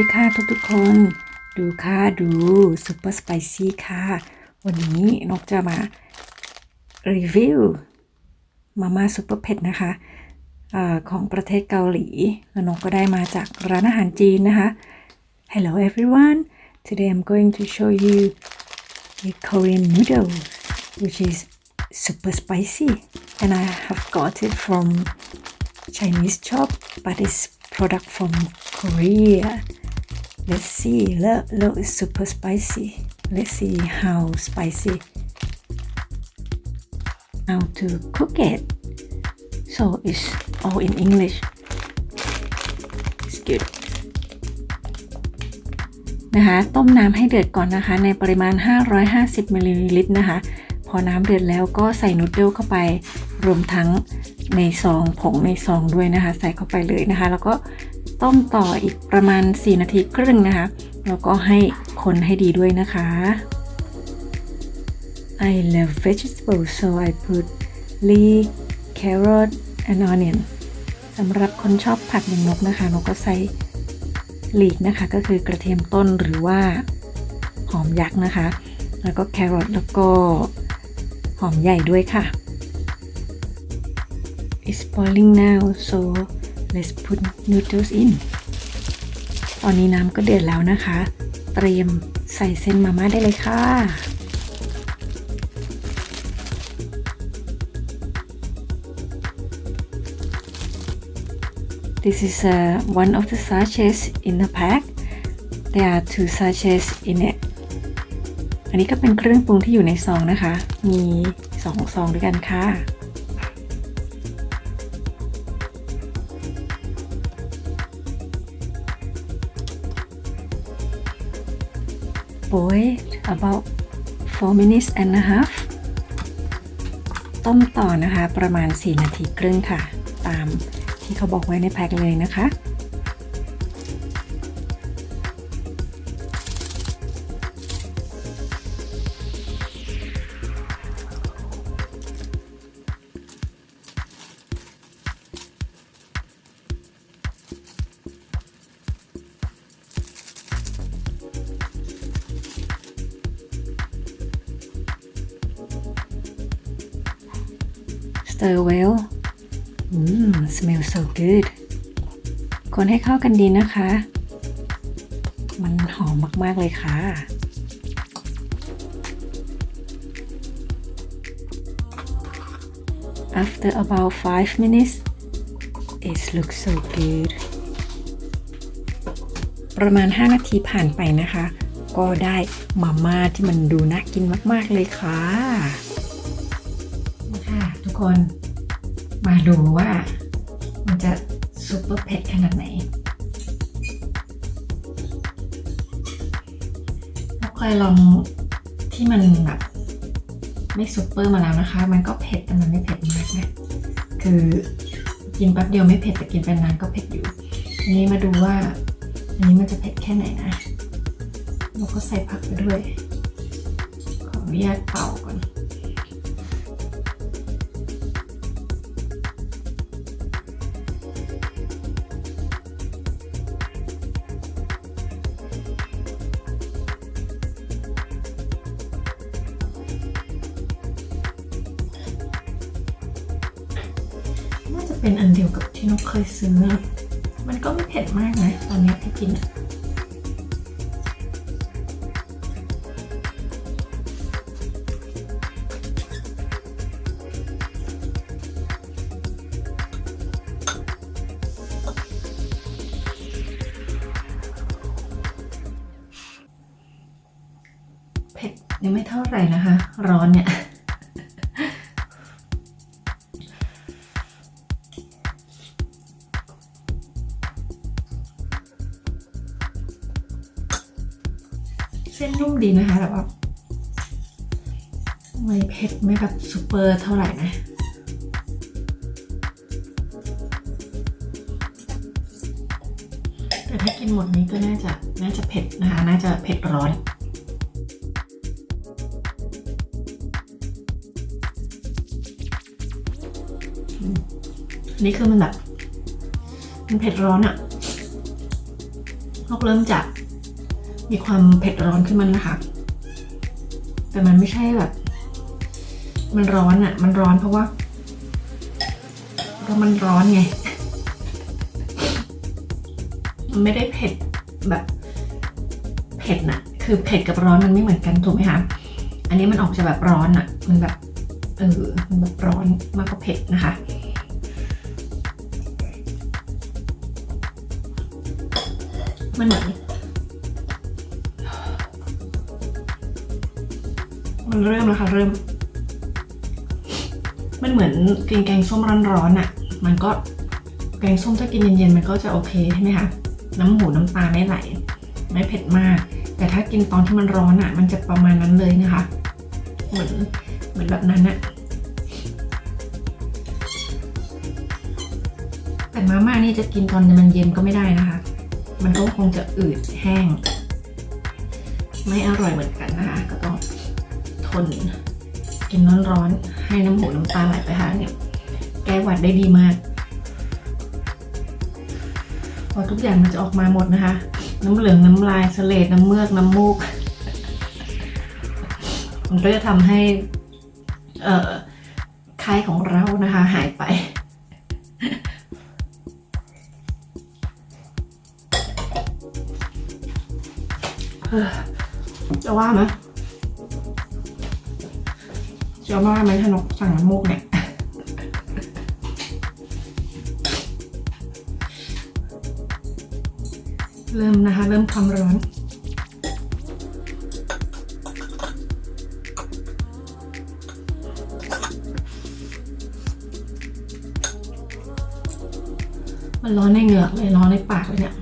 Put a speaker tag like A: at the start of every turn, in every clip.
A: ดีค่ะทุกๆคน ดูค่ะดูซุปเปอร์สไปซี่ค่ะ วันนี้นกจะมารีวิวมาม่าซุปเปอร์เผ็ดนะคะอของประเทศเกาหลีแล้วนกก็ได้มาจากร้านอาหารจีนนะคะ Hello everyone today I'm going to show you the Korean noodle which is super spicy and I have got it from Chinese shop but it's product from Korea let's see look look it's super spicy let's see how spicy how to cook it so it's all in English it's good นะคะต้มน้ำให้เดือดก่อนนะคะ ในปริมาณ 550มิลลิลิตรนะคะ พอน้ำเดือดแล้วก็ใส่นูดเดิลเข้าไป รวมทั้งในซองผงในซองด้วยนะคะ ใส่เข้าไปเลยนะคะ แล้วก็ ต้มต่ออีกประมาณ 4 นาทีครึ่งนะคะ แล้วก็ให้คนให้ดีด้วยนะคะ I love vegetables so I put leek carrot and onion สำหรับคนชอบผักอย่างนกนะคะ นกก็ใส่ลีกนะคะ ก็คือกระเทียมต้นหรือว่าหอมยักษ์นะคะ แล้วก็แครอทแล้วก็หอมใหญ่ด้วยค่ะ It's boiling now so let's put noodles in ตอนนี้น้ำก็เดือดแล้วนะคะ เตรียมใส่เส้นมาม่าได้เลยค่ะ This is uh, one of the sachets in the pack. There are two sachets in it. อันนี้ก็เป็นเครื่องปรุงที่อยู่ในซองนะคะ มีสองซองด้วยกันค่ะ boil about 4 minutes and a half ต้มต่อนะคะ ประมาณ 4 นาทีครึ่งค่ะ ตามที่เขาบอกไว้ในแพ็คเลยนะคะ Stir well อืม smell so good คนให้เข้ากันดีนะคะ มันหอมมาก ๆ เลยค่ะ After about 5 minutes it looks so good ประมาณ 5 นาทีผ่านไปนะคะ ก็ได้มาม่าที่มันดูน่ากินมาก ๆ เลยค่ะ คน มาดูว่ามันจะซุปเปอร์เผ็ดขนาดไหนเราเคยลองที่มันแบบไม่ซุปเปอร์มาแล้วนะคะ มันก็เผ็ดแต่มันไม่เผ็ดมากนะ คือกินแป๊บเดียวไม่เผ็ดแต่กินเป็นนานก็เผ็ดอยู่ อันนี้มาดูว่า อันนี้มันจะเผ็ดแค่ไหนนะเราก็ใส่ผักไปด้วย ขออนุญาตเป่าก่อน เป็นอันเดียวกับที่นกเคยซื้อ มันก็ไม่เผ็ดมากนะ ตอนนี้ที่กินเผ็ดยังไม่เท่าไหร่นะคะ ร้อนเนี่ย ดีนะคะแต่ว่าไม่เผ็ดไม่แบบซูเปอร์เท่าไหร่นะแต่ถ้ากินหมดนี้ก็น่าจะน่าจะเผ็ดนะคะ น่าจะเผ็ดร้อนนี่คือมันแบบมันเผ็ดร้อนอะ่ะนกเริ่มจะ มีความเผ็ดร้อนขึ้นมันนะคะ แต่มันไม่ใช่แบบ มันร้อนอะ่ะ มันร้อนเพราะว่าเพราะมันร้อนไง มันไม่ได้เผ็ดแบบเผ็ดน่ะ คือเผ็ดกับร้อนมันไม่เหมือนกันถูกไหมคะ อันนี้มันออกจะแบบร้อนอะ่ะ มันแบบเออมันแบบร้อนมากกว่าเผ็ดนะคะมันเหมือน เริ่มแล้วค่ะเริ่ม มันเหมือนกินแกงส้มร้อนๆอะ่ะ มันก็แกงส้มถ้ากินเย็นๆมันก็จะโอเคใช่ไหมคะน้ำหูน้ำตาไม่ไหล ไม่เผ็ดมาก แต่ถ้ากินตอนที่มันร้อนอะ่ะ มันจะประมาณนั้นเลยนะคะ เหมือนเหมือนแบบนั้นอะแต่มาม่านี่จะกินตอนมันเย็นก็ไม่ได้นะคะ มันก็คงจะอืดแห้ง ไม่อร่อยเหมือนกันนะคะ คนกินร้อนๆ ให้น้ำหูน้ำตาไหลไปหาเนี่ย แก้หวัดได้ดีมาก พอทุกอย่างมันจะออกมาหมดนะคะ น้ำเหลืองน้ำลายเสลดน้ำเมือกน้ำมูก มันก็จะทำให้ เอ่อไข้ของเรานะคะ หายไปจะว่าไหม จะว่าไหมถ้านกสั่งน้ำมูกเนี่ยเริ่มนะคะ เริ่มความร้อน มันร้อนในเหงือกเลยร้อนในปากเลยเนี่ย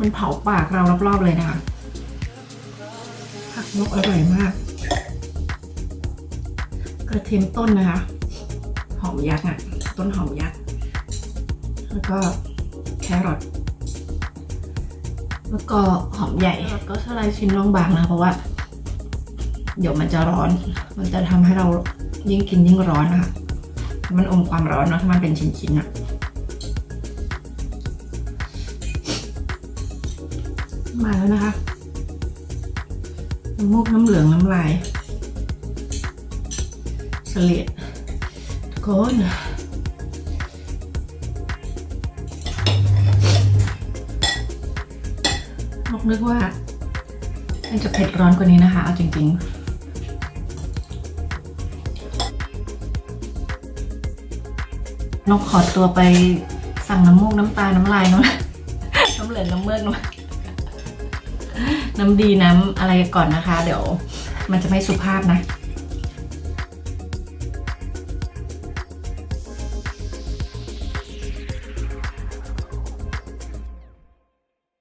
A: มันเผาปากเรารอบๆเลยนะคะผักนกอร่อยมาก ระเทียมต้นนะคะ หอมยักษ์อะ ต้นหอมยักษ์ แล้วก็แครอท แล้วก็หอมใหญ่ แล้วก็สไลด์ชิ้นบางๆนะเพราะว่า เดี๋ยวมันจะร้อน มันจะทำให้เรายิ่งกินยิ่งร้อนนะคะมันอมความร้อนเนาะถ้ามันเป็นชิ้นๆอะมาแล้วนะคะ น้ำมูกน้ำเหลืองน้ำลาย สลียดทุกคนนกนึกว่ามันจะเผ็ดร้อนกว่านี้นะคะ เอาจริง ๆนกขอตัวไปสั่งน้ำมูกน้ำตา น้ำลายนาะน้ำเหลืองน้ำเมือกนาะน้ำดีน้ำอะไรก่อนนะคะ เดี๋ยวมันจะไม่สุภาพนะ